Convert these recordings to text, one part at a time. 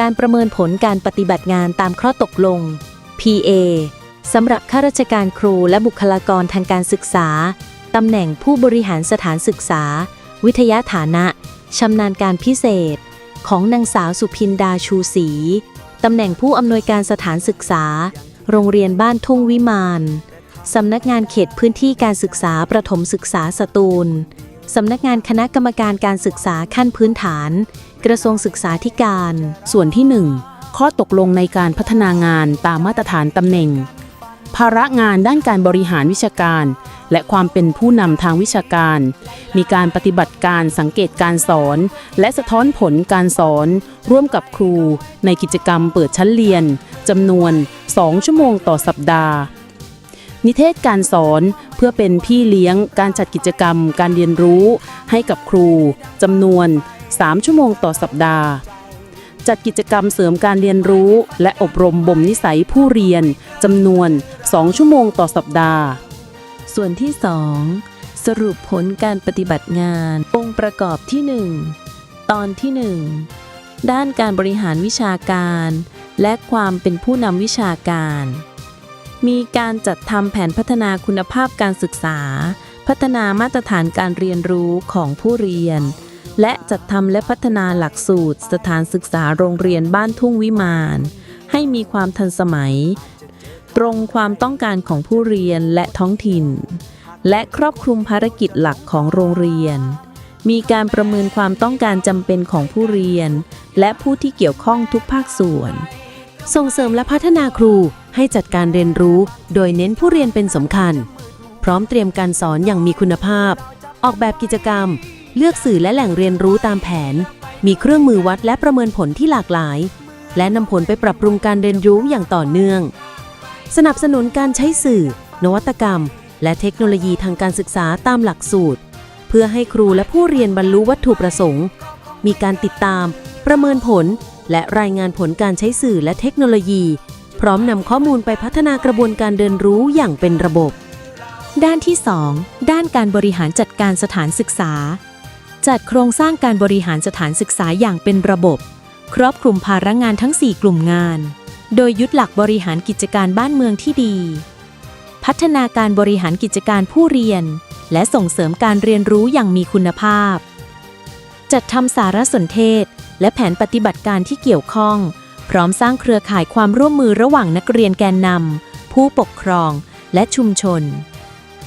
การประเมินผลการปฏิบัติงานตามข้อตกลง PA สำหรับข้าราชการครูและบุคลากรทางการศึกษา ตำแหน่งผู้บริหารสถานศึกษา วิทยาฐานะ ชำนาญการพิเศษ ของนางสาวสุพินดาชูศรี ตำแหน่งผู้อำนวยการสถานศึกษา โรงเรียนบ้านทุ่งวิมาน สำนักงานเขตพื้นที่การศึกษาประถมศึกษาสตูล สำนักงานคณะกรรมการการศึกษาขั้นพื้นฐาน กระทรวงศึกษาธิการ ส่วนที่ 1 ข้อตกลงในการพัฒนางานตามมาตรฐานตำแหน่ง ภาระงานด้านการบริหารวิชาการ และความเป็นผู้นำทางวิชาการ มีการปฏิบัติการสังเกตการสอน และสะท้อนผลการสอน ร่วมกับครู ในกิจกรรมเปิดชั้นเรียนจำนวน 2 ชั่วโมงต่อสัปดาห์นิเทศการสอนเพื่อเป็นพี่เลี้ยงการจัดกิจกรรมการเรียนรู้ให้กับครูจำนวน 3 ชั่วโมงต่อสัปดาห์ จัดกิจกรรมเสริมการเรียนรู้ และอบรมบ่มนิสัยผู้เรียนจำนวน 2 ชั่วโมงต่อสัปดาห์ ส่วนที่ 2 สรุปผลการปฏิบัติงาน องค์ประกอบที่ 1 ตอนที่ 1 ด้านการบริหารวิชาการ และความเป็นผู้นำวิชาการ มีการจัดทำแผนพัฒนาคุณภาพการศึกษาพัฒนามาตรฐานการเรียนรู้ของผู้เรียน และจัดทำและพัฒนาหลักสูตร สถานศึกษาโรงเรียนบ้านทุ่งวิมานให้มีความทันสมัย ตรงความต้องการของผู้เรียนและท้องถิ่น และครอบคลุมภารกิจหลักของโรงเรียน มีการประเมินความต้องการจำเป็นของผู้เรียน และผู้ที่เกี่ยวข้องทุกภาคส่วน ส่งเสริมและพัฒนาครูให้จัดการเรียนรู้ โดยเน้นผู้เรียนเป็นสำคัญ พร้อมเตรียมการสอนอย่างมีคุณภาพ ออกแบบกิจกรรม เลือกสื่อและแหล่งเรียนรู้ตามแผน มีเครื่องมือวัดและประเมินผลที่หลากหลาย และนำผลไปปรับปรุงการเรียนรู้อย่างต่อเนื่อง สนับสนุนการใช้สื่อ นวัตกรรม และเทคโนโลยีทางการศึกษาตามหลักสูตร เพื่อให้ครูและผู้เรียนบรรลุวัตถุประสงค์ มีการติดตาม ประเมินผล และรายงานผลการใช้สื่อและเทคโนโลยี พร้อมนำข้อมูลไปพัฒนากระบวนการเรียนรู้อย่างเป็นระบบด้านที่ 2 ด้านการบริหารจัดการสถานศึกษา จัดโครงสร้างการบริหารสถานศึกษาอย่างเป็นระบบ ครอบคลุมภาระงานทั้ง 4 กลุ่มงาน โดยยึดหลักบริหารกิจการบ้านเมืองที่ดี พัฒนาการบริหารกิจการผู้เรียน และส่งเสริมการเรียนรู้อย่างมีคุณภาพ จัดทำสารสนเทศ และแผนปฏิบัติการที่เกี่ยวข้อง พร้อมสร้างเครือข่ายความร่วมมือระหว่างนักเรียนแกนนำผู้ปกครอง และชุมชน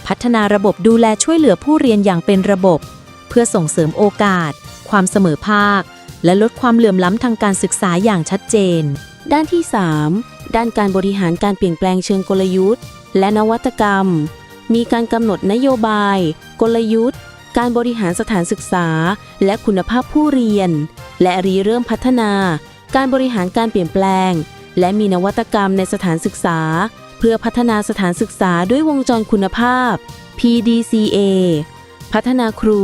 พัฒนาระบบดูแลช่วยเหลือผู้เรียนอย่างเป็นระบบ เพื่อส่งเสริมโอกาส ความเสมอภาค และลดความเหลื่อมล้ำทางการศึกษาอย่างชัดเจน ด้านที่ 3 ด้านการบริหารการเปลี่ยนแปลงเชิงกลยุทธ์ และนวัตกรรม มีการกำหนดนโยบาย กลยุทธ์ การบริหารสถานศึกษา และคุณภาพผู้เรียน และรีเริ่มพัฒนา การบริหารการเปลี่ยนแปลง และมีนวัตกรรมในสถานศึกษา เพื่อพัฒนาสถานศึกษาด้วยวงจรคุณภาพ PDCA พัฒนาครู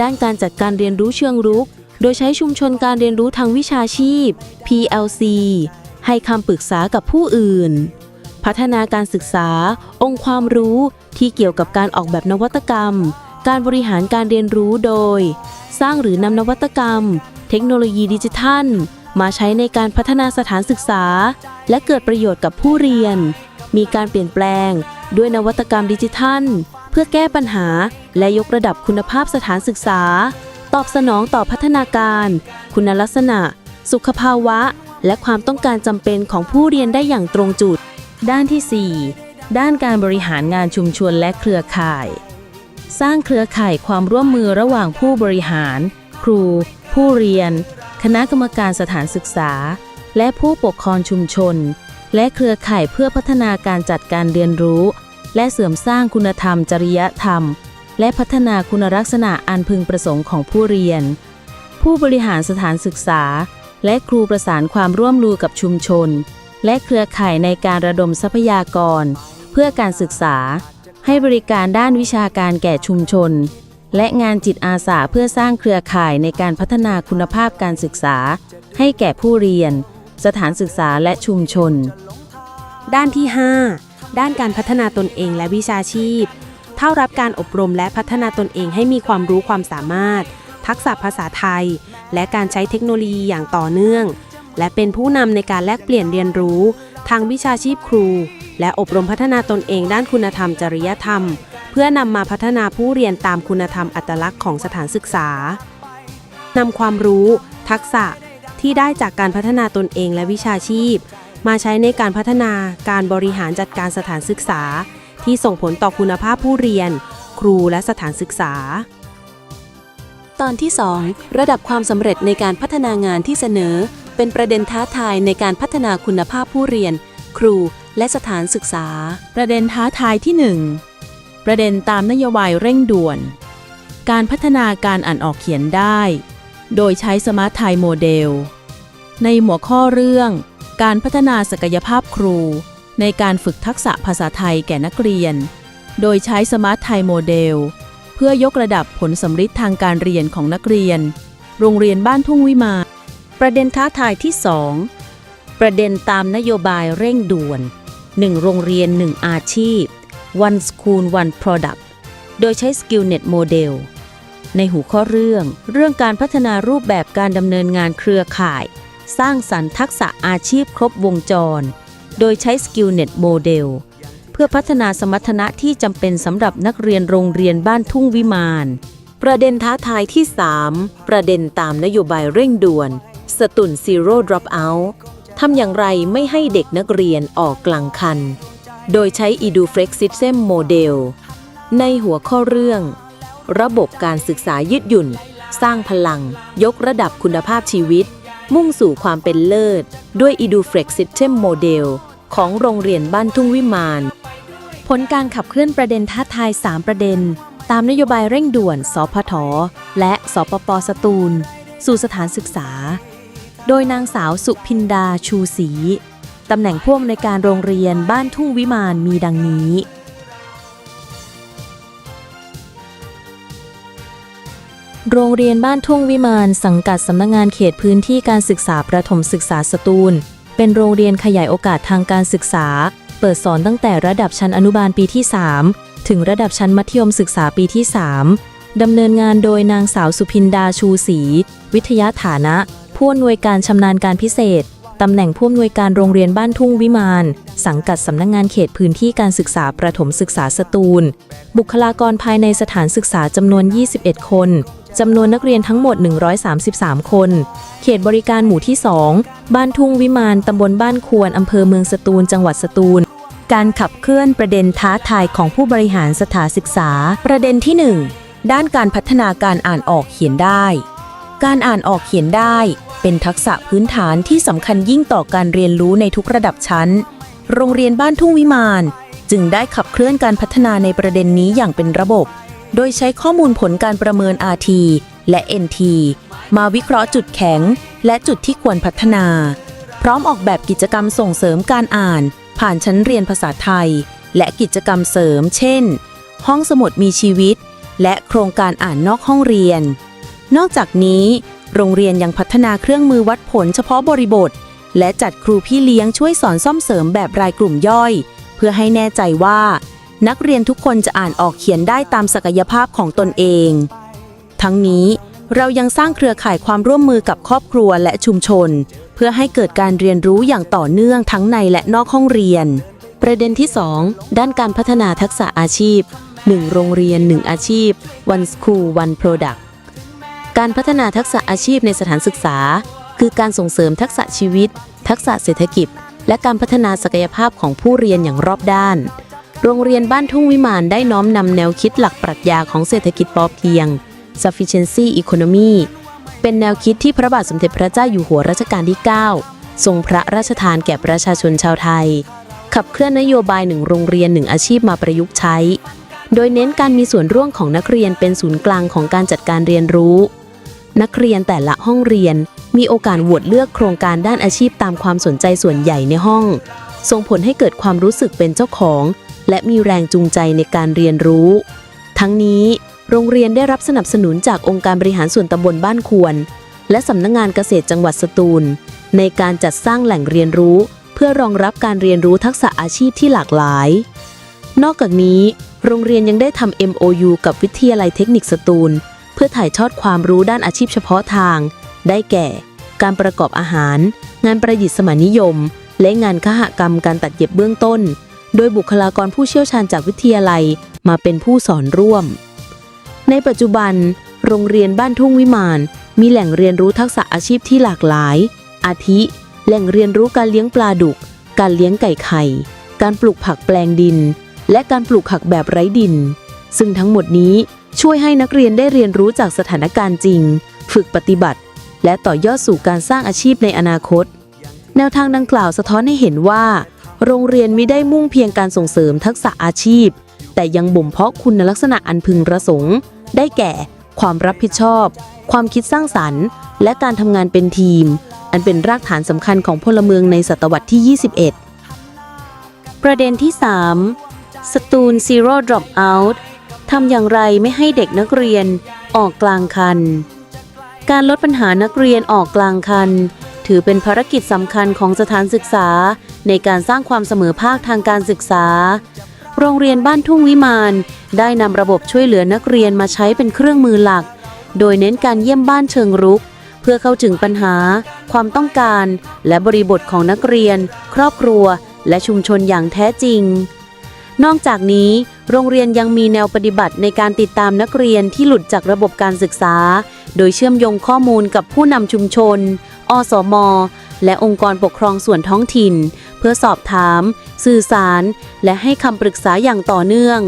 ด้านการจัดการเรียนรู้เชิงรุก โดยใช้ชุมชนการเรียนรู้ทางวิชาชีพ PLC ให้คำปรึกษากับผู้อื่น พัฒนาการศึกษา องค์ความรู้ที่เกี่ยวกับการออกแบบนวัตกรรม การบริหารการเรียนรู้โดย สร้างหรือนำนวัตกรรม เทคโนโลยีดิจิทัล มาใช้ในการพัฒนาสถานศึกษา และเกิดประโยชน์กับผู้เรียน มีการเปลี่ยนแปลง ด้วยนวัตกรรมดิจิทัล เพื่อแก้ปัญหา และยกระดับคุณภาพสถานศึกษา ตอบสนองต่อพัฒนาการ คุณลักษณะ สุขภาวะ และความต้องการจำเป็นของผู้เรียนได้อย่างตรงจุด ด้านที่ 4 ด้านการบริหารงานชุมชนและเครือข่าย สร้างเครือข่ายความร่วมมือระหว่างผู้บริหาร ครู ผู้เรียน คณะกรรมการสถานศึกษา และผู้ปกครองชุมชน และเครือข่ายเพื่อพัฒนาการจัดการเรียนรู้ และเสริมสร้างคุณธรรมจริยธรรม และพัฒนาคุณลักษณะอันพึงประสงค์ของผู้เรียน ผู้บริหารสถานศึกษา และครูประสานความร่วมมือกับชุมชน และเครือข่ายในการระดมทรัพยากร เพื่อการศึกษา ให้บริการด้านวิชาการแก่ชุมชน และงานจิตอาสาเพื่อสร้างเครือข่ายในการพัฒนาคุณภาพการศึกษา ให้แก่ผู้เรียน สถานศึกษาและชุมชน ด้านที่ 5 ด้านการพัฒนาตนเองและวิชาชีพ เท่ารับการอบรมและพัฒนาตนเองให้มีความรู้ความสามารถ ทักษะภาษาไทย และการใช้เทคโนโลยีอย่างต่อเนื่อง และเป็นผู้นำในการแลกเปลี่ยนเรียนรู้ ทางวิชาชีพครู และอบรมพัฒนาตนเองด้านคุณธรรมจริยธรรม เพื่อนำมาพัฒนาผู้เรียนตามคุณธรรมอัตลักษณ์ของสถานศึกษานำความรู้ ทักษะที่ได้จากการพัฒนาตนเองและวิชาชีพ มาใช้ในการพัฒนาการบริหารจัดการสถานศึกษา ที่ส่งผลต่อคุณภาพผู้เรียน ครูและสถานศึกษา ตอนที่ 2 ระดับความสำเร็จในการพัฒนางานที่เสนอ เป็นประเด็นท้าทายในการพัฒนาคุณภาพผู้เรียน ครูและสถานศึกษา ประเด็นท้าทายที่ 1 ประเด็นตามนโยบายเร่งด่วน การพัฒนาการอ่านออกเขียนได้ โดยใช้สมาร์ทไทยโมเดล ในหัวข้อเรื่อง การพัฒนาศักยภาพครู ในการฝึกทักษะภาษาไทยแก่นักเรียน โดยใช้สมาร์ทไทยโมเดล เพื่อยกระดับผลสำฤทธิ์ทางการเรียนของนักเรียน โรงเรียนบ้านทุ่งวิมา ประเด็นท้าทายที่ 2 ประเด็นตามนโยบายเร่งด่วน 1 โรงเรียน 1 อาชีพ one school one product โดยใช้ SkillNet Model ในหูข้อเรื่อง เรื่องการพัฒนารูปแบบการดำเนินงานเครือข่าย สร้างสรรค์ทักษะอาชีพครบวงจร โดยใช้ SkillNet Model เพื่อพัฒนาสมรรถนะที่จำเป็นสำหรับนักเรียนโรงเรียนบ้านทุ่งวิมานประเด็นท้าทายที่ 3 ประเด็นตามนโยบายเร่งด่วน สตุน Zero Dropout ทำอย่างไรไม่ให้เด็กนักเรียนออกกลางคัน โดยใช้ EduFlex System Model ในหัวข้อเรื่อง ระบบการศึกษายืดหยุ่น สร้างพลัง ยกระดับคุณภาพชีวิต มุ่งสู่ความเป็นเลิศ ด้วย EduFlex System Model ของโรงเรียนบ้านทุ่งวิมาน ผลการขับเคลื่อนประเด็นท้าทาย 3 ประเด็น ตามนโยบายเร่งด่วน สพท และสปปสตูล สู่สถานศึกษา โดยนางสาวสุพินดาชูศรีตำแหน่งผู้อำนวยการโรงเรียนบ้านทุ่งวิมานมีดังนี้ โรงเรียนบ้านทุ่งวิมานสังกัดสำนักงานเขตพื้นที่การศึกษาประถมศึกษาสตูล เป็นโรงเรียนขยายโอกาสทางการศึกษา เปิดสอนตั้งแต่ระดับชั้นอนุบาลปีที่ 3 ถึงระดับชั้นมัธยมศึกษาปีที่ 3 ดำเนินงานโดยนางสาวสุพินดาชูศรีวิทยาฐานะ ผู้อำนวยการชำนาญการพิเศษตำแหน่งผู้อำนวยการโรงเรียนบ้านทุ่งวิมาน สังกัดสำนักงานเขตพื้นที่การศึกษาประถมศึกษาสตูล บุคลากรภายในสถานศึกษาจำนวน 21 คน จำนวนนักเรียนทั้งหมด 133 คน เขตบริการหมู่ที่ 2 บ้านทุ่งวิมานตำบลบ้านควรอำเภอเมืองสตูล จังหวัดสตูล การขับเคลื่อนประเด็นท้าทายของผู้บริหารสถานศึกษา ประเด็นที่ 1 ด้านการพัฒนาการอ่านออกเขียนได้ การอ่านออกเขียนได้ เป็นทักษะพื้นฐานที่สำคัญยิ่งต่อการเรียนรู้ในทุกระดับชั้น โรงเรียนบ้านทุ่งวิมาน จึงได้ขับเคลื่อนการพัฒนาในประเด็นนี้อย่างเป็นระบบ โดยใช้ข้อมูลผลการประเมิน RT และ NT มาวิเคราะห์จุดแข็ง และจุดที่ควรพัฒนา พร้อมออกแบบกิจกรรมส่งเสริมการอ่าน ผ่านชั้นเรียนภาษาไทย และกิจกรรมเสริม เช่น ห้องสมุดมีชีวิต และโครงการอ่านนอกห้องเรียน นอกจากนี้ โรงเรียนยังพัฒนาเครื่องมือวัดผลเฉพาะบริบท และจัดครูพี่เลี้ยงช่วยสอนซ่อมเสริมแบบรายกลุ่มย่อย เพื่อให้แน่ใจว่า นักเรียนทุกคนจะอ่านออกเขียนได้ตามศักยภาพของตนเอง ทั้งนี้เรายังสร้างเครือข่ายความร่วมมือกับครอบครัวและชุมชน เพื่อให้เกิดการเรียนรู้อย่างต่อเนื่องทั้งในและนอกห้องเรียน ประเด็นที่ 2 ด้านการพัฒนาทักษะอาชีพ 1 โรงเรียน 1 อาชีพ one school one product การพัฒนาทักษะอาชีพในสถานศึกษา คือการส่งเสริมทักษะชีวิต ทักษะเศรษฐกิจ และการพัฒนาศักยภาพของผู้เรียนอย่างรอบด้าน โรงเรียนบ้านทุ่งวิมานได้น้อมนำแนวคิดหลักปรัชญาของเศรษฐกิจพอเพียง sufficiency economy เป็นแนวคิดที่พระบาทสมเด็จพระเจ้าอยู่หัวรัชกาลที่ 9 ทรงพระราชทานแก่ประชาชนชาวไทย ขับเคลื่อนนโยบายหนึ่งโรงเรียนหนึ่งอาชีพมาประยุกต์ใช้ โดยเน้นการมีส่วนร่วมของนักเรียนเป็นศูนย์กลางของการจัดการเรียนรู้ นักเรียนแต่ละห้องเรียนมีโอกาสโหวตเลือกโครงการด้านอาชีพตามความสนใจส่วนใหญ่ในห้อง ส่งผลให้เกิดความรู้สึกเป็นเจ้าของ และมีแรงจูงใจในการเรียนรู้ ทั้งนี้โรงเรียนได้รับสนับสนุนจากองค์การบริหารส่วนตำบลบ้านควร และสำนักงงานเกษตรจังหวัดสตูล ในการจัดสร้างแหล่งเรียนรู้ เพื่อรองรับการเรียนรู้ทักษะอาชีพที่หลากหลาย นอกจากนี้ โรงเรียนยังได้ทำ MOU กับวิทยาลัยเทคนิคสตูล เพื่อถ่ายทอดความรู้ด้านอาชีพเฉพาะทาง ได้แก่ การประกอบอาหาร งานประดิษฐ์สมัยนิยม และงานคหกรรมการตัดเย็บเบื้องต้น โดยบุคลากรผู้เชี่ยวชาญจากวิทยาลัยมาเป็นผู้สอนร่วม ในปัจจุบัน โรงเรียนบ้านทุ่งวิมาน มีแหล่งเรียนรู้ทักษะอาชีพที่หลากหลาย อาทิ แหล่งเรียนรู้การเลี้ยงปลาดุก การเลี้ยงไก่ไข่ การปลูกผักแปลงดิน และการปลูกผักแบบไร้ดิน ซึ่งทั้งหมดนี้ช่วยให้นักเรียนได้เรียนรู้จากสถานการณ์จริง ฝึกปฏิบัติ และต่อยอดสู่การสร้างอาชีพในอนาคต แนวทางดังกล่าวสะท้อนให้เห็นว่า โรงเรียนมิได้มุ่งเพียงการส่งเสริมทักษะอาชีพ แต่ยังบ่มเพาะคุณลักษณะอันพึงประสงค์ ได้แก่ ความรับผิดชอบ ความคิดสร้างสรรค์ และการทำงานเป็นทีม อันเป็นรากฐานสำคัญของพลเมืองในศตวรรษที่ 21 ประเด็นที่ 3 สตูล Zero Drop Out ทำอย่างไรไม่ให้เด็กนักเรียนออกกลางคัน การลดปัญหานักเรียนออกกลางคัน ถือเป็นภารกิจสำคัญของสถานศึกษา ในการสร้างความเสมอภาคทางการศึกษา โรงเรียนบ้านทุ่งวิมานได้นำระบบช่วยเหลือนักเรียนมาใช้เป็นเครื่องมือหลัก โดยเน้นการเยี่ยมบ้านเชิงรุก เพื่อเข้าถึงปัญหา ความต้องการ และบริบทของนักเรียน ครอบครัว และชุมชนอย่างแท้จริง นอกจากนี้ โรงเรียนยังมีแนวปฏิบัติในการติดตามนักเรียนที่หลุดจากระบบการศึกษา โดยเชื่อมโยงข้อมูลกับผู้นำชุมชน อสม และองค์กรปกครองส่วนท้องถิ่น พื่อสอบถาม สื่อสาร และให้คำปรึกษาอย่างต่อเนื่อง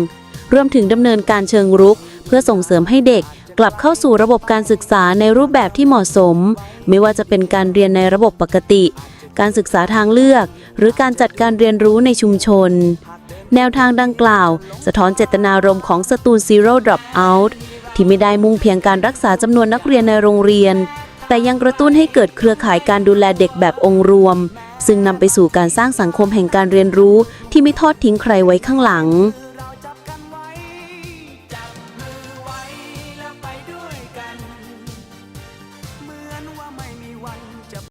รวมถึงดำเนินการเชิงรุก เพื่อส่งเสริมให้เด็กกลับเข้าสู่ระบบการศึกษาในรูปแบบที่เหมาะสม ไม่ว่าจะเป็นการเรียนในระบบปกติ การศึกษาทางเลือก หรือการจัดการเรียนรู้ในชุมชน แนวทางดังกล่าว สะท้อนเจตนารมณ์ของสตูล Zero Drop Out ที่ไม่ได้มุ่งเพียงการรักษาจำนวนนักเรียนในโรงเรียน แต่ยังกระตุ้นให้เกิดเครือข่ายการดูแลเด็กแบบองค์รวม ซึ่งนำไปสู่การสร้างสังคมแห่งการเรียนรู้ที่ไม่ทอดทิ้งใครไว้ข้างหลัง